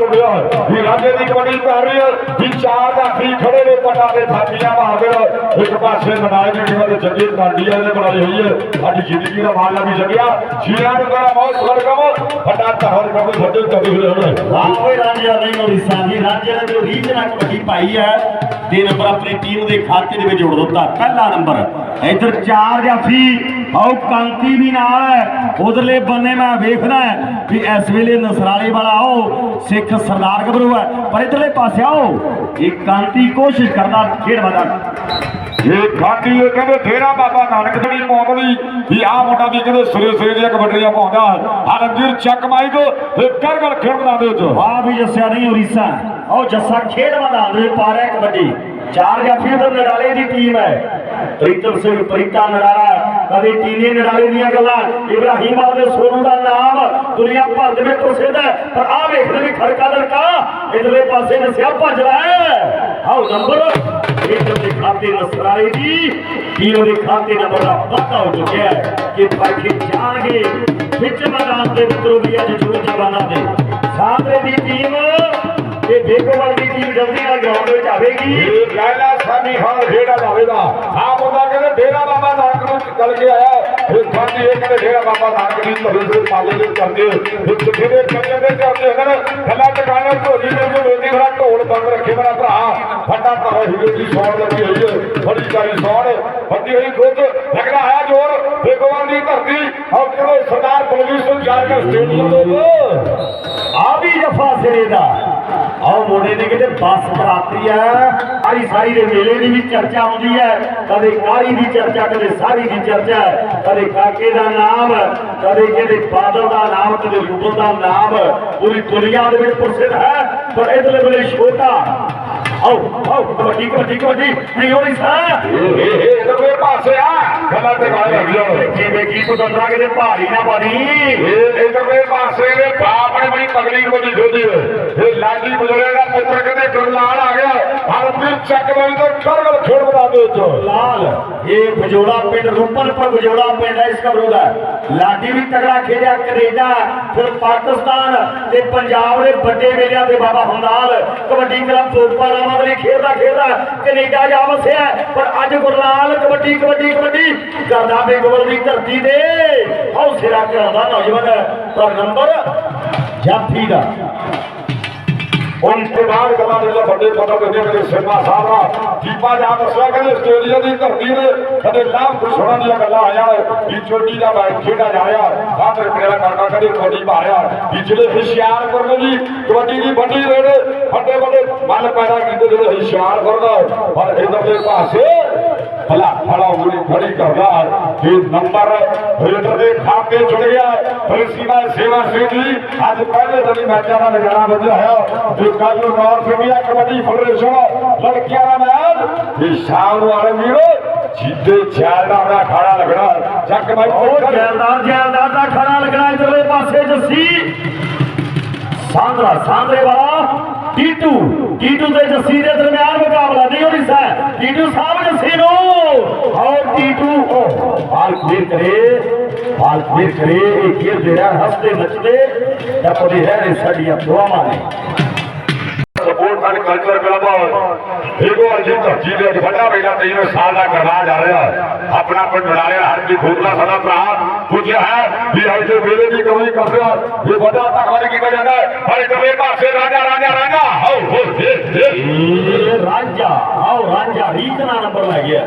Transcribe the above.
ਚੁੜਿਆ ਵੀ ਰਾਜੇ ਦੀ ਕਬੱਡੀ ਪੈ ਰਹੀ ਹੈ ਵੀ ਦਾ ਫੀ ਖੜੇ ਨੇ ਪਟਾ ਦੇ ਥਾਪੀਆਂ ਮਾਰਦੇ ਇੱਕ ਪਾਸੇ ਮਨਾਜ ਦੀ ਟੀਮ ਦੇ ਕਾਂਡੀਆ ਨੇ ਬਣਾਈ ਹੋਈ ਹੈ ਸਾਡੀ ਜ਼ਿੰਦਗੀ ਦਾ ਮਾਲ ਵੀ ਜਗਿਆ। ਸ਼ੀਰਾਂ ਨੂੰ ਕਰਾ ਬਹੁਤ ਸਰਗਮ ਫਟਾ ਤਹਰ ਕਬੂ ਛੱਡੇ ਤਬੀ ਹੋਏ ਹੋਣੇ ਆਵੇ ਰਾਂਝਾ ਨਹੀਂ ਹੋਣੀ ਸਾਂਝੀ ਰਾਂਝੇ ਨੇ ਜੋ ਰੀਚ ਨਾਲ ਕਬੱਡੀ ਪਾਈ ਹੈ ਤੇ ਨੰਬਰ ਆਪਣੀ ਟੀਮ ਦੇ ਖਾਤੇ ਦੇ ਵਿੱਚ ਜੋੜ ਦਿੱਤਾ। ਪਹਿਲਾ ਨੰਬਰ, ਇੱਧਰ ਚਾਰ ਜਾਫੀ ਆਓ ਕਾਂਤੀ ਵੀ ਨਾਲ ਹੈ। ਉਧਰਲੇ ਬੰਨੇ ਮੈਂ ਵੇਖਣਾ ਹੈ ਵੀ ਇਸ ਵੇਲੇ ਨਸਰਾਲੇ ਵਾਲਾ ਆਓ। ਸਿੱਖ ਸਰਦਾਰ ਗੱਭਰੂ ਹੈ। ਪਰ ਇਧਰਲੇ ਪਾਸੇ ਆਓ। ਇਹ ਕਾਂਤੀ ਕੋਸ਼ਿਸ਼ ਕਰਦਾ ਖੇਡ ਵਧਾ ਇਹ ਖਾਂਦੀ ਇਹ ਕਹਿੰਦੇ ਫੇਰਾ ਬਾਬਾ ਨਾਨਕ ਮੌਤ ਦੀ ਵੀ ਆਹ ਮੁੰਡਾ ਵੀ ਕਹਿੰਦੇ ਸਵੇਰੇ ਸਵੇਰੇ ਦੀਆਂ ਕਬੱਡੀਆਂ ਪਾਉਂਦਾ। ਹਰਮਜੀਤ ਚੱਕ ਮਾਈ ਕੋ ਤੇ ਕਰ ਕਰ ਖੇਡ ਬਣਾ ਦੇ ਚ ਵਾਹ ਵੀ ਜੱਸਿਆ ਨਹੀਂ ਉਰੀਸਾ। ਉਹ ਜੱਸਾ ਖੇਡ ਮੈਦਾਨ ਦੇ ਪਾ ਰਿਹਾ ਕਬੱਡੀ। ਚਾਰ ਜਾਫੀ ਉਧਰ ਨਡਾਲੇ ਦੀ ਟੀਮ ਹੈ। ਪ੍ਰੀਤਮ ਸਿੰਘ ਪ੍ਰੀਤਾ ਨਡਾਲਾ ਕਦੇ ਟੀਨੇ ਨਡਾਲੇ ਦੀਆਂ ਗੱਲਾਂ। ਇਬਰਾਹੀਮ ਆਪਦੇ ਸੋਨੂ ਦਾ ਨਾਮ ਦੁਨੀਆ ਭਰ ਦੇ ਵਿੱਚ ਪ੍ਰਸਿੱਧ ਹੈ। ਪਰ ਆਹ ਵੇਖਦੇ ਵੀ ਖੜਕਾ ਲੜਕਾ, ਇਧਰਲੇ ਪਾਸੇ ਨਸਿਆ ਭੱਜਦਾ ਹੈ। ਆਓ ਨੰਬਰ ਪ੍ਰੀਤਮ ਦੇ ਖਾਤੇ ਨਸਰਾਏ ਦੀ ਟੀਮ ਦੇ ਖਾਤੇ ਨੰਬਰ ਦਾ ਪਤਾ ਹੋ ਚੁੱਕਿਆ ਹੈ ਕਿ ਪਾਖੀ ਜਾਣਗੇ ਵਿੱਚ ਮੈਦਾਨ ਦੇ ਵਿੱਚੋਂ ਵੀ ਅੱਜ ਜੂਰ ਜਵਾਨਾਂ ਦੇ। ਸਾਹਮਣੇ ਦੀ ਟੀਮ ਤੇ ਬੇਗੋਵਾਲ ਦੀ ਟੀਮ ਜਲਦੀ ਨਾਲ ਗਰਾਊਂਡ ਵਿੱਚ ਆਵੇਗੀ। ਇਹ ਸਾਨੀ ਹਾਲ ਖੇਡਾ ਜਾਵੇਗਾ ਆ ਮੁੰਡਾ ਕਹਿੰਦੇ ਡੇਰਾ ਬਾਬਾ ਨਾਨਕ ਨੂੰ ਚੱਲ ਕੇ ਆਇਆ। ਇਹ ਖਾਂਦੀ ਇਹ ਕਹਿੰਦੇ ਡੇਰਾ ਬਾਬਾ ਨਾਨਕ ਦੀ ਧਰੇ ਦੇ ਪਾਲੇ ਦੇ ਕਰਦੇ ਇਹ ਚਿੱਠੀ ਦੇ ਕੰਨੇ ਦੇ ਚੱਲਦੇ ਹਨ ਖੱਲਾ ਟਿਕਾਣੇ ਢੋਲੀ ਦੇ ਜੋ ਵੇਦੀ ਖੜਾ ਢੋਲ ਬੰਦ ਰੱਖੇ ਮੇਰਾ ਭਰਾ। ਫੱਟਾ ਧਰੇ ਹੀਰੇ ਦੀ ਸੌਣ ਲੱਗੀ ਹੋਈ ਹੈ ਬੜੀ ਸਾਰੀ ਸੌਣ ਵੱਡੀ ਹੋਈ ਖੁਦ। ਲੱਗਦਾ ਹੈ ਜੋਰ। ਬੇਗੋਵਾਲ ਦੀ ਧਰਤੀ। ਔਰ ਕਿਹੜੇ ਸਰਦਾਰ ਬਲਵੀਰ ਸਿੰਘ ਜਾਰਕਰ ਸਟੇਡੀਅਮ ਦੇ ਆ ਸਿਰੇ ਦਾ। ਆਓ ਮੋਢੇ ਦੀ ਕਿਤੇ ਬੱਸ ਬਰਾਤਰੀ ਹੈ ਆਰੀ ਸਾਰੀ ਦੇ ਮੇਲੇ ਦੀ ਵੀ ਚਰਚਾ ਹੁੰਦੀ ਹੈ। ਕਦੇ ਕਾਰੀ ਦੀ ਚਰਚਾ, ਕਦੇ ਸਾਰੀ ਦੀ ਚਰਚਾ ਕਦੇ ਕਾਕੇ ਦਾ ਨਾਮ, ਕਦੇ ਕਿਤੇ ਬਾਦਲ ਦਾ ਨਾਮ, ਕਦੇ ਰੂਬਲ ਦਾ ਨਾਮ। ਪੂਰੀ ਦੁਨੀਆ ਦੇ ਵਿੱਚ ਪ੍ਰਸਿੱਧ ਹੈ। ਪਰ ਇਧਰਲੇ ਵੇਲੇ ਛੋਟਾ ਆਓ ਆਓ ਕਬੱਡੀ ਕਬੱਡੀ ਕਬੱਡੀ ਨਹੀਂ ਹੋਈ ਸਾ ਇਹ ਇਹ ਇਹ ਇਹਦੇ ਪਾਸੇ ਆ ਖੱਲਾ ਟਿਕਾਣੇ ਲੱਗ ਜਾਓ ਜਿਵੇਂ ਕੀ ਪਤੰਦਰਾ ਕਿਤੇ ਭਾਰੀ ਨਾ ਬਣੀ ਇਹ ਇਧਰਲੇ ਪਾਸੇ ਦੇ ਬਾਪ ਨੇ ਬੜੀ ਤਗੜੀ ਗੋਲੀ ਖੋਦੀ ਹੈ ਇਹ ਲਾਡੀ ਬੁਝੜੇ ਦਾ ਪੁੱਤਰ ਕਹਿੰਦੇ ਗੁਰਲਾਲ ਆ ਗਿਆ ਹਰਪ੍ਰੀਤ ਚੱਕ ਵਾਲੀ ਤੋਂ ਕਰਗਲ ਖੇਡ ਬਣਾ ਦੇ ਚ ਲਾਲ ਇਹ ਬਜੋੜਾ ਪਿੰਡ ਰੂਪਨ ਪਰ ਬਜੋੜਾ ਪਿੰਡ ਹੈ ਇਸ ਕਬਰੂ ਦਾ ਲਾਡੀ ਵੀ ਤਗੜਾ ਖੇਡਿਆ ਕੈਨੇਡਾ ਫਿਰ ਪਾਕਿਸਤਾਨ ਤੇ ਪੰਜਾਬ ਦੇ ਵੱਡੇ ਮੇਲਿਆਂ ਤੇ ਬਾਬਾ ਹੁੰਦਾਲ ਕਬੱਡੀ ਕਲੱਬ ਫੋਕਪਾ ਰਾਮਾਂ ਲਈ ਖੇਡਦਾ ਖੇਡਦਾ, ਕੈਨੇਡਾ ਜਾ ਵਸਿਆ। ਪਰ ਅੱਜ ਗੁਰਲਾਲ ਕਬੱਡੀ ਕਬੱਡੀ ਕਬੱਡੀ। ਕਰਦਾ ਬੇਗੋਲ ਦੀ ਧਰਤੀ ਦੇ ਹੌਸਲਾ ਕਰਾਉਂਦਾ ਨੌਜਵਾਨ ਪਰ ਨੰਬਰ ਜਾਫੀ ਦਾ। ਉਸ ਤੋਂ ਬਾਅਦ ਦੇ ਵੱਡੇ ਪਤਾ ਦਿੰਦੇ ਮੇਰੇ ਸਿਮਾ ਸਾਹਿਬ ਦਾ ਦੀਪਾ ਜਾ ਦੱਸਿਆ, ਕਹਿੰਦੇ ਆਸਟ੍ਰੇਲੀਆ ਦੀ ਧਰਤੀ ਨੇ ਕਦੇ ਲਾਭ ਖੁਸ਼ੋਣਾ ਦੀਆਂ ਗੱਲਾਂ ਆਇਆ ਵੀ ਚੋਟੀ ਦਾ ਮੈਚ ਖੇਡਾ ਜਾ ਰਿਹਾ ਸਾਹਮਣੇ ਪ੍ਰੇਰਾ ਕਦੇ ਕਬੱਡੀ ਮਾਰਿਆ, ਵੀ ਜਿਹੜੇ ਹੁਸ਼ਿਆਰ ਕਰਨ ਜੀ, ਕਬੱਡੀ ਦੀ ਵੱਡੀ ਰੇਡ, ਵੱਡੇ ਵੱਡੇ ਮੱਲ ਪੈਦਾ ਕੀਤੇ ਜਿਹੜੇ ਹੁਸ਼ਿਆਰਪੁਰ ਦਾ ਪਰ ਇਧਰਲੇ ਪਾਸੇ ਭਲਾ ਫੜਾ ਉਗਲੀ ਖੜੀ ਕਰਦਾ ਇਹ ਨੰਬਰ ਰੇਡਰ ਦੇ ਖਾਤੇ ਜੁੜ ਗਿਆ ਪ੍ਰਿੰਸੀਪਲ ਸੇਵਾ ਸਿੰਘ ਜੀ ਅੱਜ ਪਹਿਲੇ ਦਿਨ ਹੀ ਮੈਚਾਂ ਦਾ ਨਜ਼ਾਰਾ ਵੱਜਿਆ ਹੋਇਆ ਤੇ ਕੱਲ ਨੂੰ ਨਾਰਥ ਇੰਡੀਆ ਕਬੱਡੀ ਫੈਡਰੇਸ਼ਨ ਲੜਕਿਆਂ ਦਾ ਮੈਚ। ਇਹ ਸ਼ਾਮ ਨੂੰ ਆਲੇ ਵੀਰੋ ਜਿੱਦੇ ਛਾਲ ਦਾ ਖਾੜਾ ਲੱਗਣਾ ਚੱਕ ਮਾਈ ਉਹ ਜੈਲਦਾਰ ਜੈਲਦਾਰ ਦਾ ਖੜਾ ਲੱਗਣਾ ਇਧਰਲੇ ਪਾਸੇ ਜੱਸੀ ਸਾਂਦਰਾ ਸਾਂਦਰੇ ਵਾਲਾ ਟੀਟੂ। ਟੀਟੂ ਤੇ ਜੱਸੀ ਦੇ ਦਰਮਿਆਨ ਮੁਕਾਬਲਾ। ਨਹੀਂ ਹੋਣੀ ਸਾ ਟੀਟੂ ਸਾਹਿਬ ਜੱਸੀ ਨੂੰ ਉਹ ਹਾਲ ਫੇਰ ਕਰੇ ਹਾਲ ਫੇਰ ਕਰੇ ਇਹ ਖੇਡ ਜਿਹੜਾ ਹੱਸਦੇ ਨੱਚਦੇ ਟੱਪਦੇ ਰਹਿਣੇ ਸਾਡੀਆਂ ਦੁਆਵਾਂ ਨੇ ਸਪੋਰਟ ਐਂਡ ਕਲਚਰ ਕਲੱਬ ਇਹੋ ਅਜੀ ਧਰਤੀ ਦੇ ਵਿੱਚ ਵੱਡਾ ਮੇਲਾ 23 ਸਾਲ ਦਾ ਕਰਵਾ ਜਾ ਰਿਹਾ ਆਪਣਾ ਪਿੰਡ ਬਣਾ ਲਿਆ ਹਰ ਦੀ ਖੋਦਲਾ ਸਾਡਾ ਭਰਾ ਪੁੱਛਿਆ ਹੈ ਵੀ ਅੱਜ ਦੇ ਮੇਲੇ ਦੀ ਕਮਾਈ ਕਰ ਰਿਹਾ ਇਹ ਵੱਡਾ ਧੰਨਵਾਦ ਕੀਤਾ ਜਾਂਦਾ ਹੈ ਹਰ ਇੱਕ ਪਾਸੇ ਰਾਜਾ ਰਾਜਾ ਰਾਜਾ ਹੋ ਹੋ ਇਹ ਇਹ ਇਹ ਰਾਂਝਾ ਆਓ ਰਾਂਝਾ ਰੀਤ ਨਾਲ ਨੰਬਰ ਲੈ ਗਿਆ